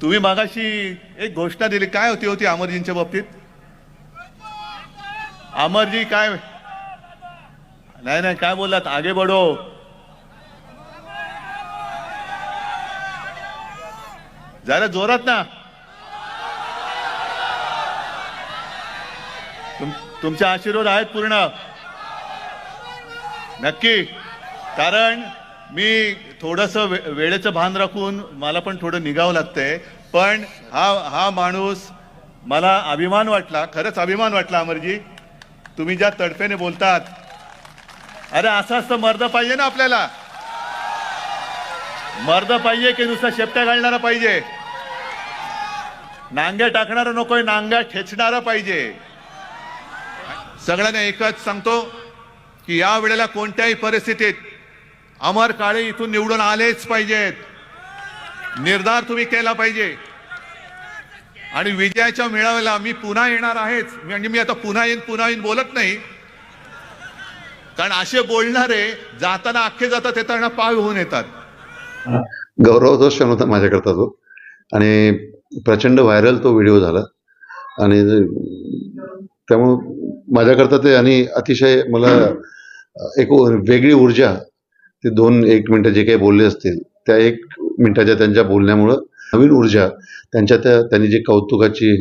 तुम्ही मागाशी एक घोषणा दिली. काय होती होती अमरजींच्या बाबतीत? अमरजी काय? नाही नाही काय बोललात? आगे बडो जरा जोरात ना. तुम तुमचे आशीर्वाद आहेत पूर्ण. नक्की. कारण मी थोडंसं वे वेळेचं भान राखून मला पण थोडं निघावं लागतंय. पण हा हा माणूस मला अभिमान वाटला खरंच अभिमान वाटला अमरजी. तुम्ही ज्या तडफेने बोलतात. अरे असं असतं मर्द पाहिजे ना आपल्याला? मर्द पाहिजे की नुसता शेपट्या घालणारा पाहिजे? नांग्या टाकणारा नकोय नांग्या ठेचणारा पाहिजे. सगळ्यांना एकच सांगतो की या वेळेला कोणत्याही परिस्थितीत अमर काळे इथून निवडून आलेच पाहिजेत. निर्धार तुम्ही केला पाहिजे. आणि विजयाच्या मेळाव्याला मी पुन्हा येणार आहेच. म्हणजे मी आता पुन्हा येईन पुन्हा येईन बोलत नाही. कारण असे बोलणारे जाताना अख्खे जातात येताना पाय होऊन येतात. गौरवचा क्षण होता माझ्याकरता तो. आणि प्रचंड व्हायरल तो व्हिडिओ झाला. आणि त्यामुळं माझ्याकरता ते आणि अतिशय मला एक वेगळी ऊर्जा ते दोन एक मिनटं जे काही बोलले असतील त्या एक मिनिटाच्या त्यांच्या बोलण्यामुळं नवीन ऊर्जा त्यांच्या त्या त्यांनी जी कौतुकाची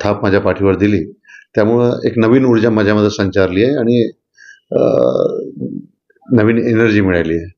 थाप माझ्या पाठीवर दिली त्यामुळं एक नवीन ऊर्जा माझ्यामध्ये संचारली आहे आणि नवीन एनर्जी मिळाली आहे.